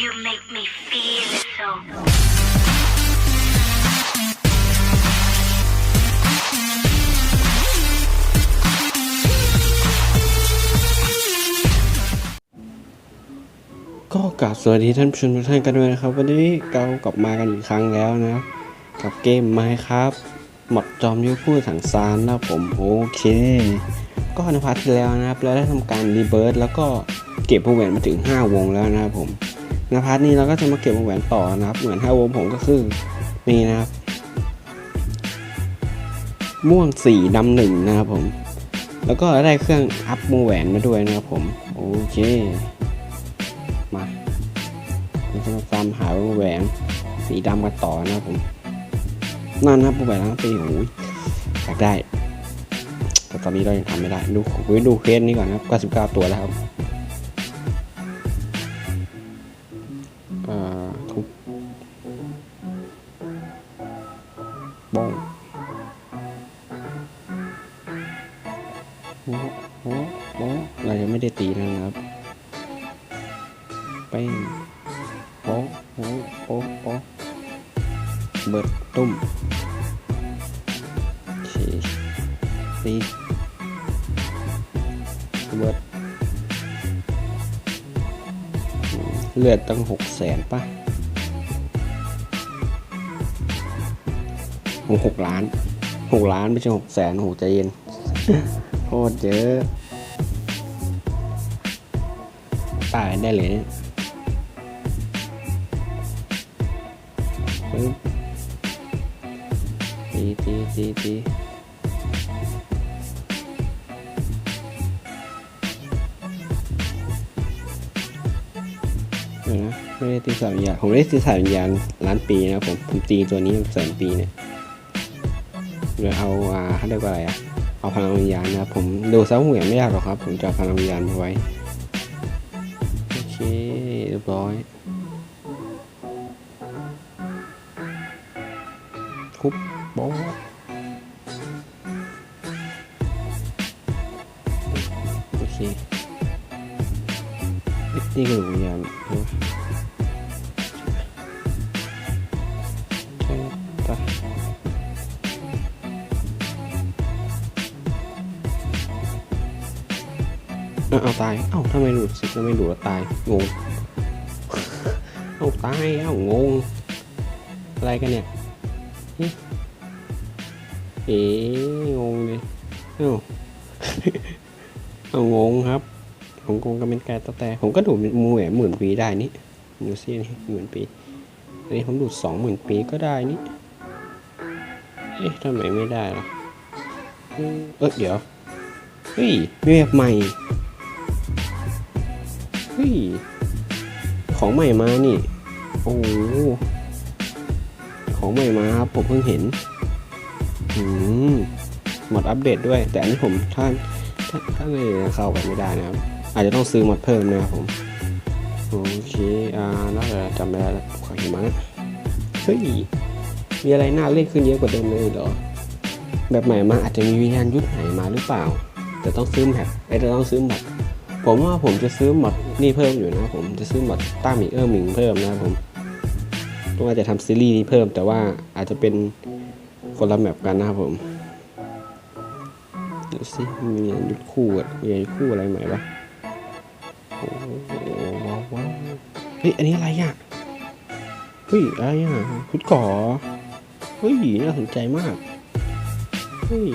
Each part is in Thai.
You make me feel so. ก็กราบสวัสดีท่านผู้ชมทุกท่านกันด้วยนะครับ วันนี้เรากลับมากันอีกครั้งแล้วนะครับกับเกมไม้ครับหมดจอมยุทธผู้ถังซานนะผมโอเค ก็ในพาร์ทที่แล้วนะครับ เราได้ทำการรีเบิร์ตแล้วก็เก็บวงแหวนมาถึง 5 วงแล้วนะครับผม ในพาร์ทนี้เราก็จะมาเก็บวงแหวนต่อนะครับ เหมือน5วงผมก็คือนี่นะครับ ม่วงสีดำหนึ่งนะครับผม แล้วก็ได้เครื่องอัพวงแหวนมาด้วยนะครับผม โอเค มาเราจะมาตามหาวงแหวนสีดำกันต่อนะครับผมนั่นนะครับวงแหวนทั้งปีโอ้ยอยากได้ แต่ตอนนี้เรายังทำไม่ได้ ดูคุยดูเคสนี้ก่อนนะครับ99ตัวแล้วครับ ลือดตั้งหกแสนป่ะโอ้หกล้านหกล้านไม่ใช่หกแสนโหใจเย็นโคตรเยอะตายได้เลยเนี่ยปึ๊บตีตีตีตี ไม่ได้ตีสามวิญญาณผมได้ตีสามวิญญาณล้านปีนะครับผมผมตีตัวนี้แสนปีเนี่ยเดี๋ยวเอาอ่าเขาเรียกว่าอะไรอะเอาพลังวิญญาณนะครับผมดูซ้ำเหวี่ยงไม่ยากหรอกครับ ผมจะพลังวิญญาณมาไว้โอเคเรียบร้อยทุบโบ๊โอเคเอ๊ะนี่กระดูกวิญญาณ เอาตาย เอ้าทำไมหลุดสิทำไมหลุดแล้วตาย งง เอาตาย เอ้างง อะไรกันเนี่ย เอ๋งงเลยเอ้าเอางงครับ ผมงงก็เป็นไกตะแต่ ผมก็ดูดมูแหวนหมื่นปีได้นี่ดูซินี่หมื่นปีอันนี้ผมดูดสองหมื่นปีก็ได้นี่ เอ๊ะทำไมไม่ได้ล่ะเออเอยเดี๋ยว เฮ้ยเว็บใหม่ เฮ้ย ของใหม่มานี่ โอ้ของใหม่มาครับ ผมเพิ่งเห็นอืมหมดอัปเดตด้วย แต่อันนี้ผมถ้าถ้าถ้าไม่เข้าไปไม่ได้นะครับ อาจจะต้องซื้อหมดเพิ่มนะครับผม โอเค อ่า น่าจะจำไม่ได้แล้วขอเห็นมาเฮ้ย มีอะไรน่าเล่นขึ้นเยอะกว่าเดิมเลยเหรอ แบบใหม่มาอาจจะมีวิญญาณยุทธไหนมาหรือเปล่า แต่ต้องซื้อแมปไอ้ยแต่ต้องซื้อหมด ผมว่าผมจะซื้อหมดนี่เพิ่มอยู่นะครับผมจะซื้อหมดต้ามิงเออร์มิงเพิ่มนะครับผมว่าจจะทำซีรีส์นี้เพิ่ม แต่ว่าอาจจะเป็นคนละแมปกันนะครับผมดูสิมียุดคู่มียุดคู่อะไรใหม่ปะโอ้โหว้าวเฮ้ยอันนี้อะไรอะเฮ้ยอะไรอะพุดก่อเฮ้ยน่าสนใจมากเฮ้ย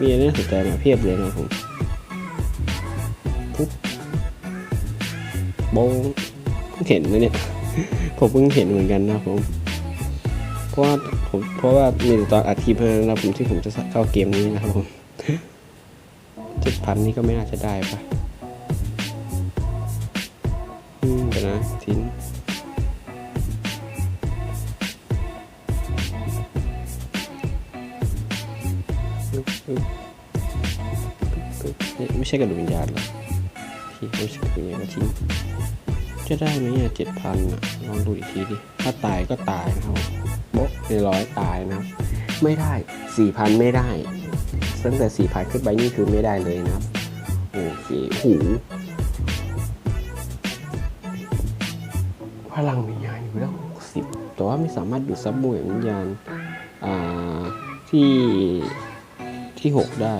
มีอะไรน่าสนใจมาเพียบเลยนะครับผม บงเห็นเลยเนี่ย ผมเพิ่งเห็นเหมือนกันนะผม เพราะว่าผมเพราะว่ามีตอนอัดคลิปเท่านั้นนะครับผมที่ผมจะเข้าเกมนี้นะครับผมเจ็ดพันนี่ก็ไม่น่าจะได้ปะอืมเดี๋ยวนะทิ้งปึ๊บปึ๊บปึ๊บปึ๊บเนี่ยไม่ใช่กระดูกวิญญาณหรอที่ไม่ใช่กระดูกวิญญาณทิ้ง จะได้ไหมอะเจ็ดพันอะลองดูอีกทีดิ ถ้าตายก็ตายนะครับโบ๊ะในร้อยตายนะไม่ได้สี่พันไม่ได้ ตั้งแต่สี่พันขึ้นไปนี่คือไม่ได้เลยนะครับ โอเคหูพลังวิญญาณอยู่แล้วหกสิบแต่ว่าไม่สามารถดูดซับมูวิญญาณอ่าที่ที่หกได้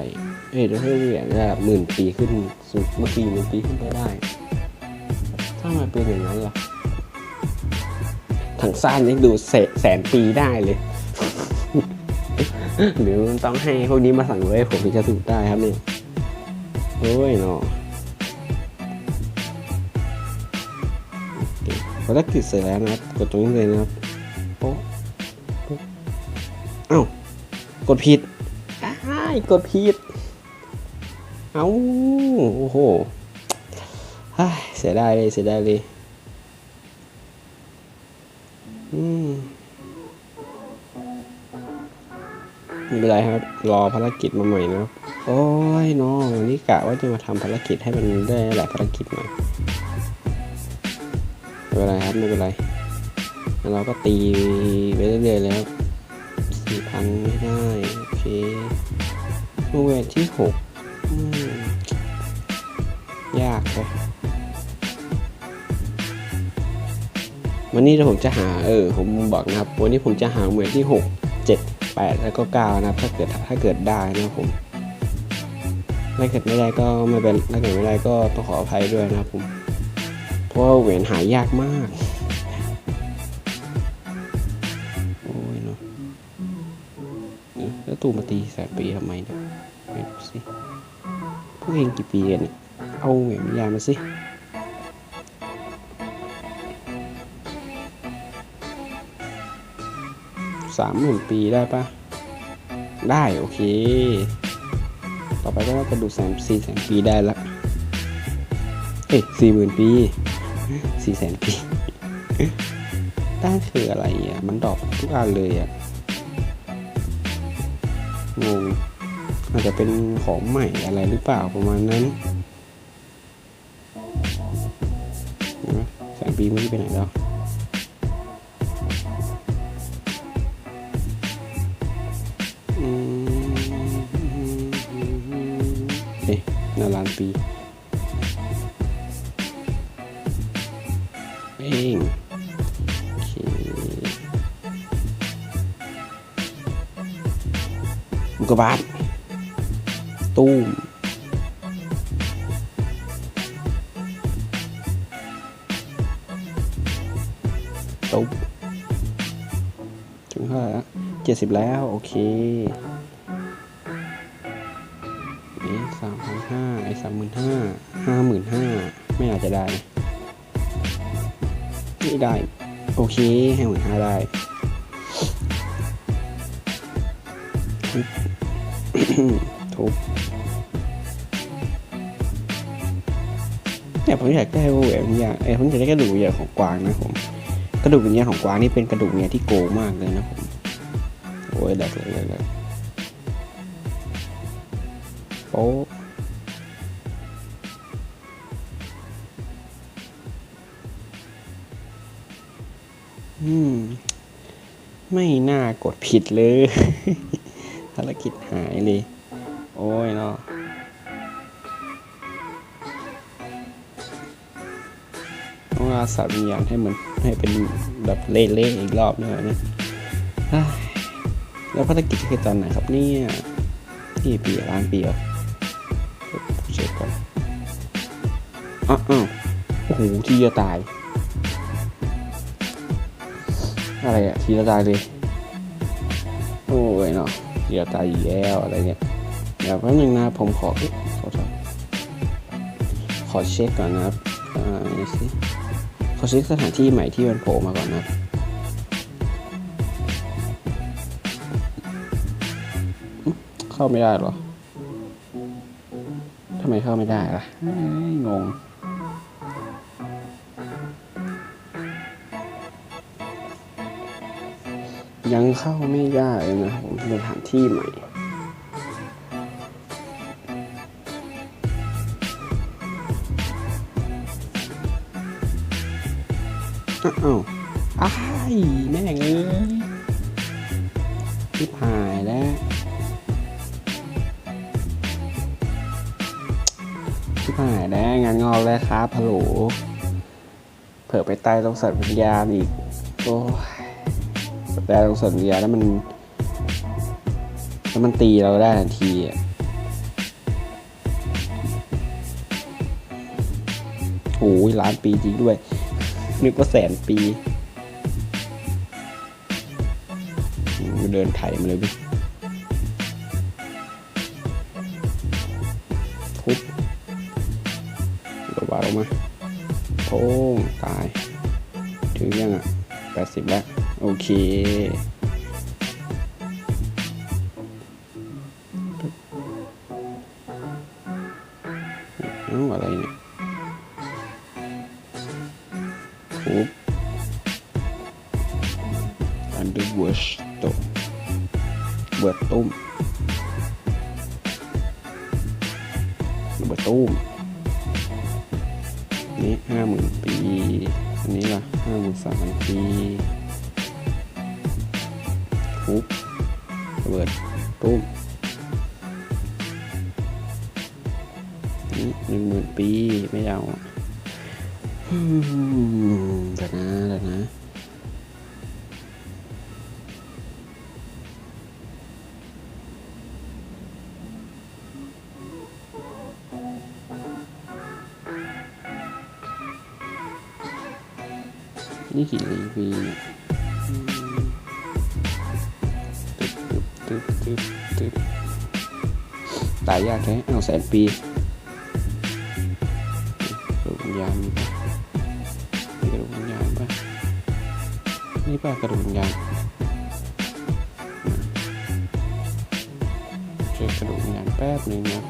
เอ้ยแล้วถ้เหรียญระดับหมื่นปีขึ้นสุดเมื่อสี่หมื่นปีขึ้นไปได้ ถ้ามันเป็นอย่างนั้นล่ะถังซ่านนี่ดูแสแสนปีได้เลย หรือต้องให้พวกนี้มาสั่งเลยผมถึงจะสูดได้ครับนี่โอ้ยเนาะโอเคภารกิจเสร็จแล้วนะครับ กดตรงนี้เลยนะครับโป๊ะปุ๊บเอ้ากดผิดอ้ายกดผิด เอ้า โอ้โห เสียดายเลยเสียดายเลยอืมไม่เป็นไรครับ รอภารกิจมาใหม่นะครับ โอ้ยน้องนี่กะว่าจะมาทำภารกิจให้มันได้หลายภารกิจหน่อยไม่เป็นไรครับไม่เป็นไรแล้วเราก็ตีไปเรื่อยๆแล้วสี่พันไม่ได้โอเคโนเวทที่หกยากเลย วันนี้ผมจะหาเออผมบอกนะครับ วันนี้ผมจะหาเวทที่หกเจ็ดแปดแล้วก็เก้านะครับ ถ้าเกิดถ้าเกิดได้นะครับผมถ้าเกิดไม่ได้ก็ไม่เป็นถ้าเกิดไม่ได้ก็ต้องขออภัยด้วยนะครับผมเพราะว่าเหรียญหายากมากโอ้ยเนาะแล้วตูมาตีแสนปีทำไมเนี่ยไม่รู้สิพวกเองกี่ปีเนี่ยเอาเหรียญวิญญามาสิ สามหมื่นปีได้ปะได้โอเค ต่อไปก็กระดูกแสนสี่แสนปีได้ละ เอ้ยสี่หมื่นปีสี่แสนปีได้คืออะไรอะ มันดรอกทุกอันเลยอะ งง อาจจะเป็นของใหม่อะไรหรือเปล่าประมาณนั้นแสนปีไม่ได้ไปไหนแล้ว อุกบาตตู้มตุ๊บถึงเท่าไหร่ละเจ็ดสิบแล้ว โอเคเอ๊ะสามพันห้าไอ้สามหมื่นห้าห้าหมื่นห้าไม่อาจจะได้นะไม่ได้ โอเคให้หมื่นห้าได้ ทุบเนี่ยผมอยากได้แหวนวิญญาณเอ้ยผมอยากได้กระดูกวิญญาณของกวางนะผมกระดูกวิญญาณของกวางนี่เป็นกระดูกวิญญาณที่โกงมากเลยนะผมโอ้ยแหลกเลยแหลกเลยโอ้อืม ไม่น่ากดผิดเลย ภารกิจหายเลย โอ้ยเนาะต้องอาสาวิญญาณให้เหมือนให้เป็นแบบเละๆอีกรอบหนึงอะเนี่ยแล้วภารกิจคือตอนไหนครับเนี่ยที่ปีล้านปีเหรอเดี๋ยวผมเช็คก่อนอ้าวอ้าโอ้โหที่จะตาย อะไรอะทีละตายเลย โอ้ยเนาะทีละตายอีกแล้วอะไรเนี่ย ดี๋ยวแป๊บนึงนะผมขอเอ๊ะขอขอเช็คก่อนนะครับอ่านี่สิขอเช็คสถานที่ใหม่ที่มันโผล่มาก่อนนะเข้าไม่ได้เหรอทำไมเข้าไม่ได้ล่ะงงยังเข้าไม่ได้นะผมสถานที่ใหม่ อ้าวอ้ายแม่งเอ้ยที่ผายแล้วที่ผายแล้วงานงอกแล้วครับฮัลโหลเผื่อไปตายตรงสัตว์วิญญาณอีก โอ้ยตายตรงสัตว์วิญญาณแล้วมันแล้วมันตีเราได้ทันทีอะโอ้ยล้านปีจริงด้วย นึกว่าแสนปี เดินไถมาเลยพี่ทุบระบาดออกมาโป้งตาย ถึงยังอะแปดสิบแล้ว โอเคอะไรเนี่ย เนี่กี่ลีวีเนี่ยอืมตึ๊บตึ๊บตึ๊บตึ๊บตายยากแท้เอาแสนปีกระดูกวิญญาณมีปะมีกระดูกวิญญาณปะนี่ปะกระดูกวิญญาณเช็คกระดูกวิญญาณแป๊บหนึ่งนะ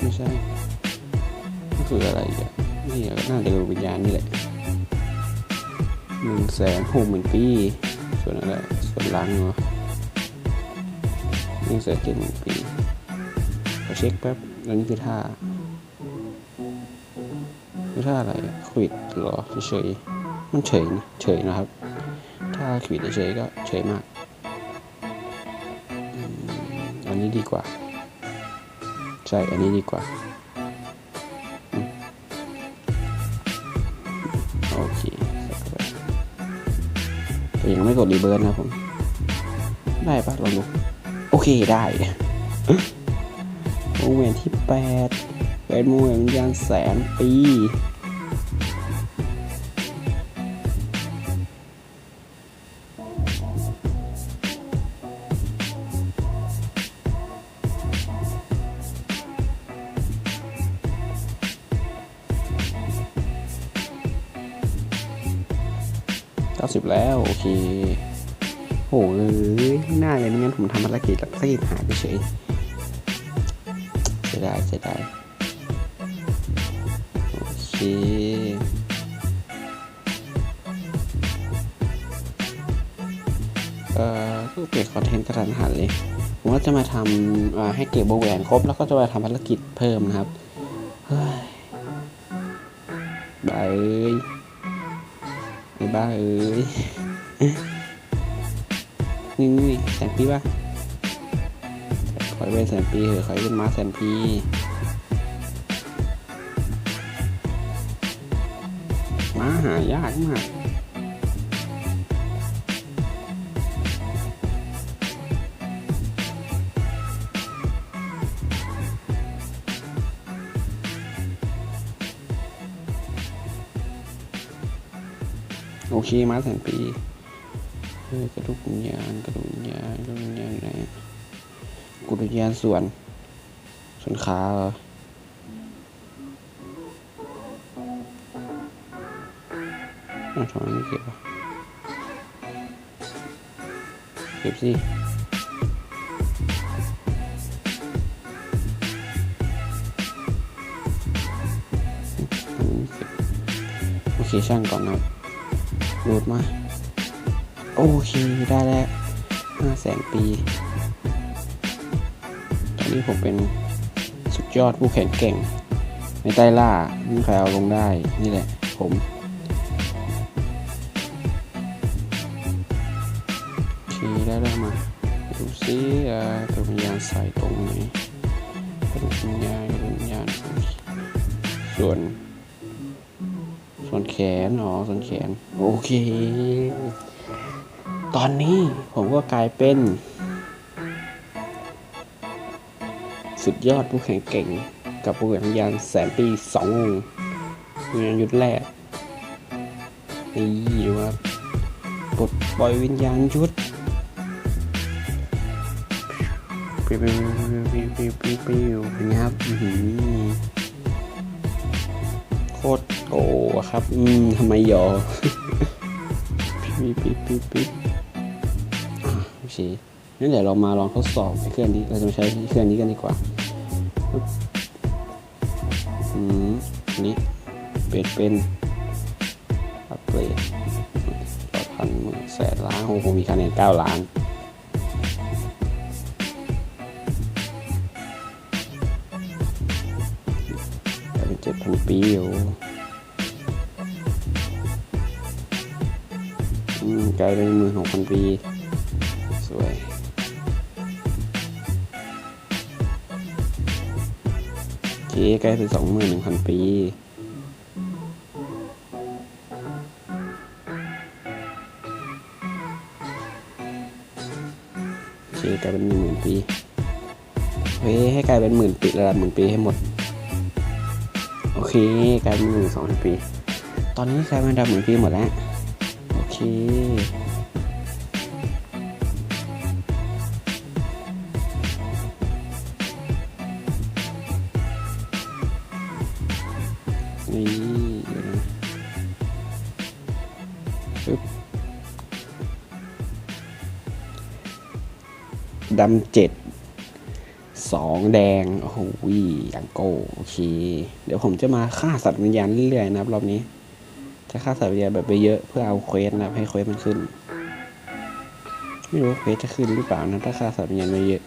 ไม่ใช่นี่คืออะไรอะนี่ก็น่าจะกระดูกวิญญาณนี่แหละ หนึ่งแสนหกหมื่นปี ส่วนอะไรส่วนหลังเหรอหนึ่งแสนเจ็ดหมื่นปีขอเช็คแป๊บแล้วนี่คือท่าคือถ้าอะไรอะควิดเหรอเฉยมันเฉยนะเฉยนะครับ ถ้าควิดเฉยก็เฉยมากอันนี้ดีกว่า ใช่ อันนี้ดีกว่า ยังไม่กดรีเบิร์นะผม ได้ปะลองดู โอเคได้วงแหวนที่แปดเป็นวงแหวนยานแสนปี เก้าสิบแล้ว โอเคโหเอ้ยไม่น่าเลยไม่งั้นผมทำภารกิจแล้วภารกิจหายไปเฉยเสียดายเสียดายโอเคเอ่อก็เปลี่ยนคอนเทนต์กระทันหันเลยผมว่าจะมาทำให้เก็บวงแหวนครบ แล้วก็จะมาทำภารกิจเพิ่มนะครับ เฮ้ยบายไอ้ บ้าเอ้ยนี่นี่แสนปีป่ะขอยเป็นแสนปีเหอะขอยเป็นมาแสนปีมาหายากมาก เคมาแสนปีกระดูกวิญญาณกระดูกวิญญาณกระดูกวิญญาณไหนะกระดูกวิญญาณส่วน ส่วนขาเหรออ้าวทำไมไม่เก็บอะเก็บสิโอเคช่างก่อนนะ โหลดมา โอเคได้แล้วห้าแสนปี ตอนนี้ผมเป็นสุดยอดผู้แข่งเก่ง ในใต้ล่าไม่ใครเอาลงได้ นี่แหละ ผมโอเคได้แล้วมา ดูซิกระดูกวิญญาณใส่ตรงไหนกระดูกวิญญาณกระดูกวิญญาณส่วน ส่วนแขน อ๋อ ส่วนแขน โอเค ตอนนี้ผมก็กลายเป็น สุดยอดผู้แข่งเก่ง กับผู้แข่งยานแสนปีสองงานยุดแรก นี่ดูครับปลดปล่อยวิญญาณยุดปิวปิวปิวปิวปิวปิวเป็นไงครับอื้อหือโค ตรโอ้ครับ อืมทำไมยอปิวปิวปิวปิวอะโอเคงั้นเดี๋ยวเรามาลองทดสอบไอ้เครื่องนี้ เราจะมาใช้เครื่องนี้กันดีกว่า อืมอันนี้เปลี่ยนเป็นอัปเกรดร้อยพันหมื่นแสนล้านโอ้โหมีคะแนนเก้าล้าน กลายเป็นเจ็ดพันปีอยู่อืมกลายเป็นมือหกพันปีสวย โอเคใกล้เป็นสองหมื่นหนึ่งพันปีโอเคกลายเป็นหนึ่งหมื่นปีเฮ้ยให้กลายเป็นหมื่นปีระดับหมื่นปีให้หมด เคกลายเป็นหมื่นสองพันปี ตอนนี้กลายเป็นดับหมื่นปีหมดแล้ว โอเคนี่ปึ๊บดำเจ็ด สองแดง โอ้โหอย่างโกโอเค เดี๋ยวผมจะมาฆ่าสัตว์วิญญาณเรื่อยๆนะครับรอบนี้ จะฆ่าสัตว์วิญญาณแบบไปเยอะเพื่อเอาเควสนะครับให้เควสมันขึ้น ไม่รู้เควสจะขึ้นหรือเปล่านะถ้าฆ่าสัตว์วิญญาณไปเยอะ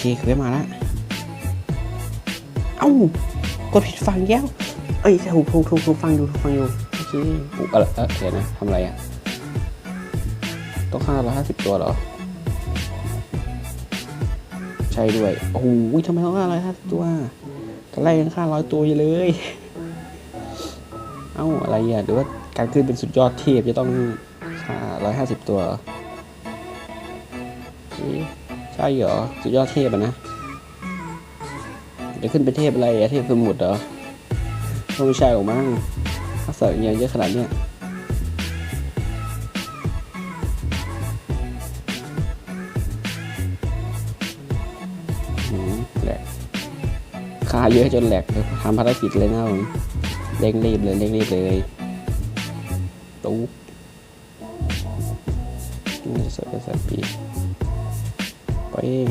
เคเคยมาแล้ว เอ้ากดผิดฟังแก้ว เอ้ยถูกถูกถูกถูกฟังอยู่ถูกฟังอยู่โอเคอุ๊ยอะไรเออเดี๋ยวนะทำอะไรอะต้องฆ่าร้อยห้าสิบตัวเหรอ ใช่ด้วย โอ้โหทำไมต้องฆ่าร้อยห้าสิบตัวตอนแรกยังฆ่าร้อยตัวอยู่เลย เอ้าอะไรอะหรือว่าการขึ้นเป็นสุดยอดเทพจะต้องค่าร้อยห้าสิบตัวเหรอ ช่เหรอ สุดยอดเทพอะนะจะขึ้นเป็นเทพอะไรอะเทพสมุทรเหรอคงไม่ใช่หรอกมั้งถ้าเสิร์ฟเงยเยอะขนาดเนี้ยแหลกค่าเยอะจนแหลกทำภารกิจเลยนะผมเร่งรีบเลยเร่งรีบเลยตุ๊บนี่สดกระสับปี ไปเอง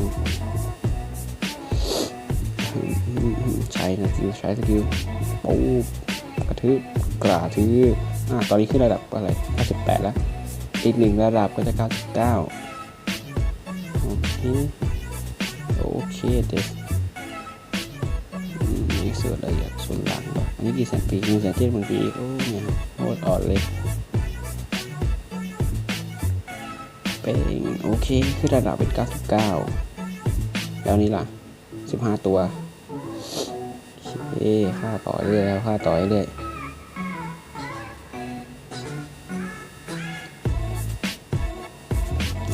ใช้สกิลใช้สกิลปุ๊บกระทืบกระทืบอะตอนนี้ขึ้นระดับอะไร 98 แล้ว อีกหนึ่งระดับก็จะ 99 โอเค โอเคเด็ดอืมนี่ส่วนละเอียดส่วนหลังวะอันนี้กี่แสนปีหนึ่งแสนเจ็ดหมื่นปี โอ้เนี่ยโคตรอ่อนเลย เป็นโอเคขึ้นระดับเป็น 99 แล้วนี่ล่ะ 15 ตัวโอเคค่าต่อเรื่อยแล้วค่าต่อเรื่อย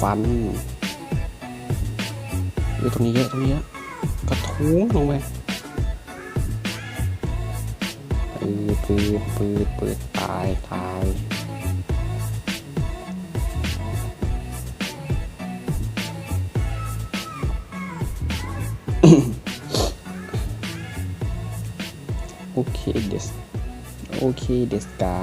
ฟันเยอะตรงนี้เยอะตรงนี้เยอะกระทุ้งลงไปปืดปืดปืดปืดตายตาย โอเคเดสโอเคเดสกา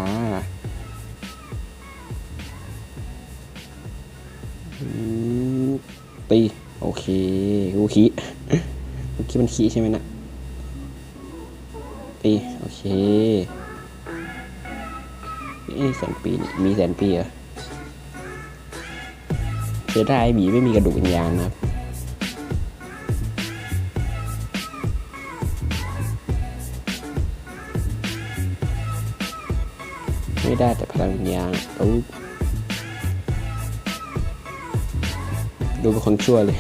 ตีโอเคกูคีเมื่อกี้มันคีใช่ไหมนะปีโอเคนี่แสนปีมีแสนปีเหรอเสียดายบีไม่มีกระดูกวิญญาณนะครับ ไม่ได้แต่พลังวิญญาณปุ๊บดูเป็นคนชั่วเลย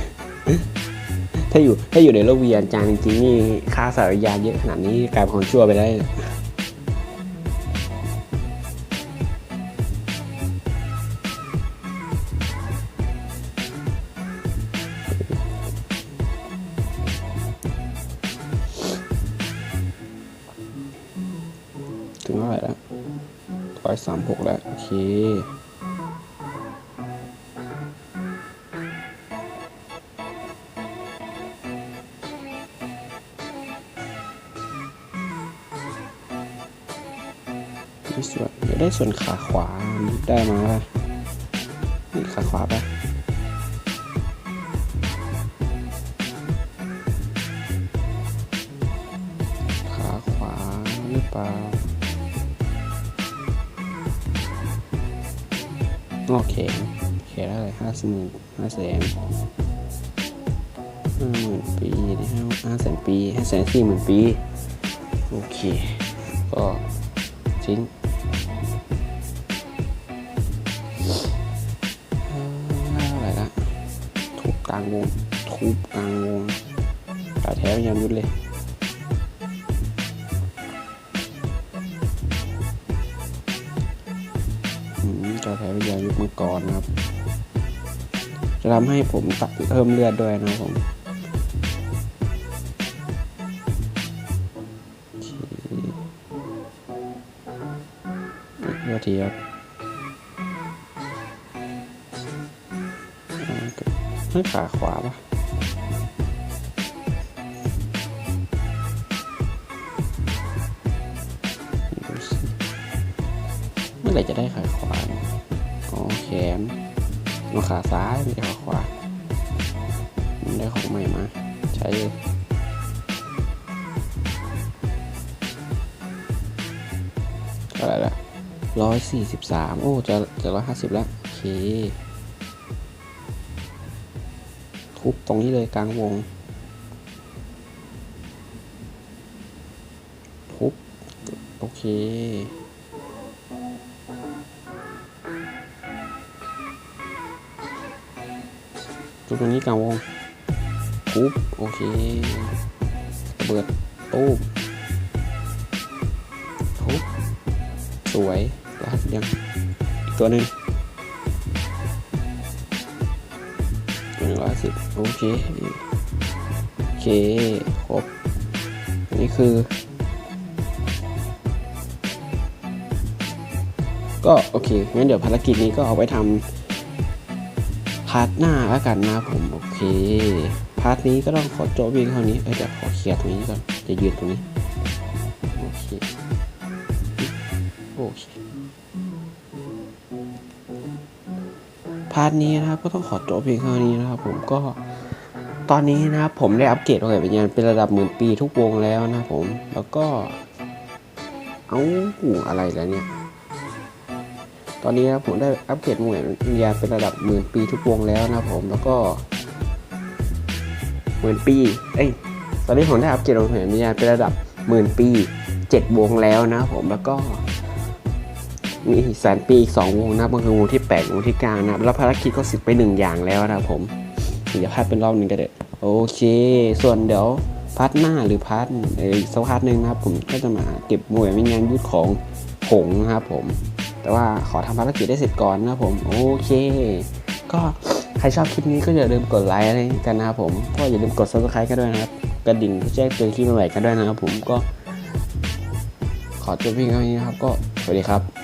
ถ้าอยู่ถ้าอยู่ในโลกวิญญาณจางจริงๆนี่ค่าสารวิญญาเยอะขนาดนี้กลายเป็นคนชั่วไปได้ถึงเท่าไหร่แล้ว ร้อยสามหกแล้ว โอเคมีส่วนได้ส่วนขาขวาได้มาป่ะนี่ขาขวาป่ะขาขวาหรือเปล่า โอเคโอเคได้เลยห้าสิบหมื่นห้าแสนห้าหมื่นปีห้าห้าแสนปีห้าแสนสี่หมื่นปี โอเค ก็ทิ้งอะไรละทุบกลางวงทุบกลางวงตาแถวยามยุดเลย มตาแถวยามยุดมังกรนะครับ จะทำให้ผมตัดเพิ่มเลือดด้วยนะครับผมเลือดทีครับไม่ขาขวาปะเมื่อไหร่จะได้ขาขวาเนี่ย แขนเอาขาซ้ายไม่ใช่ขาขวามันได้ของใหม่มา ใช้เลยเท่าไหร่ละร้อยสี่สิบสามโอ้ จะจะร้อยห้าสิบแล้ว โอเค ทุบตรงนี้เลยกลางวง ทุบ โอเค ตรงนี้กลางวงทุบโอเคระเบิดตู้มทุบสวยรหัสยังอีกตัวหนึ่งหนึ่งร้อยสิบโอเคโอเคครบนนี้คือ ก็โอเคงั้นเดี๋ยวภารกิจนี้ก็เอาไว้ทำาร์ทหน้าแล้วกันนะผมโอเค พาร์ทนี้ก็ต้องขอจบเพียงเท่านี้เดี๋ยวขอเคลียร์ตรงนี้ก่อนจะยืนตรงนี้โอเคโอเคพาร์ทนี้นะครับก็ต้องขอจบเพียงเท่านี้นะครับ ผมก็ตอนนี้นะครับผมได้อัปเกรดโอเคเป็นยันเป็นระดับหมื่นปีทุกวงแล้วนะผมแล้วก็ เอาหูอะไรแล้วเนี่ย ตอนนี้นะครับผมได้อัปเกรดหน่วยวิญญาณเป็นระดับหมื่นปีทุกวงแล้วนะผมแล้วก็หมื่นปีเอ้ยตอนนี้ผมได้อัปเกรดหน่วยวิญญาณเป็นระดับหมื่นปีเจ็ดวงแล้วนะผมแล้วก็มีแสนปีอีกสองวงนะครับก็คือวงที่แปดวงที่เก้านะแล้วภารกิจก็สิบไปหนึ่งอย่างแล้วนะผมเดี๋ยวพาร์ทเป็นรอบหนึ่งก็ได้โอเค ส่วนเดี๋ยวพาร์ทหน้าหรือพาร์ทเอ่อสักพาร์ทหนึ่งนะครับ ผมก็จะมาเก็บหน่วยวิญญาณยุทธของหงนะครับผม แต่ว่าขอทำภารกิจได้เสร็จก่อนนะผมโอเค ก็ใครชอบคลิปนี้ก็อย่าลืมกดไลค์อะไรกันนะครับผมก็อย่าลืมกด subscribe กันด้วยนะครับกระดิ่งเพื่อแจ้งเตือนคลิปใหม่ๆกันด้วยนะครับผมก็ขอจบเพียงเท่านี้นะครับก็สวัสดีครับ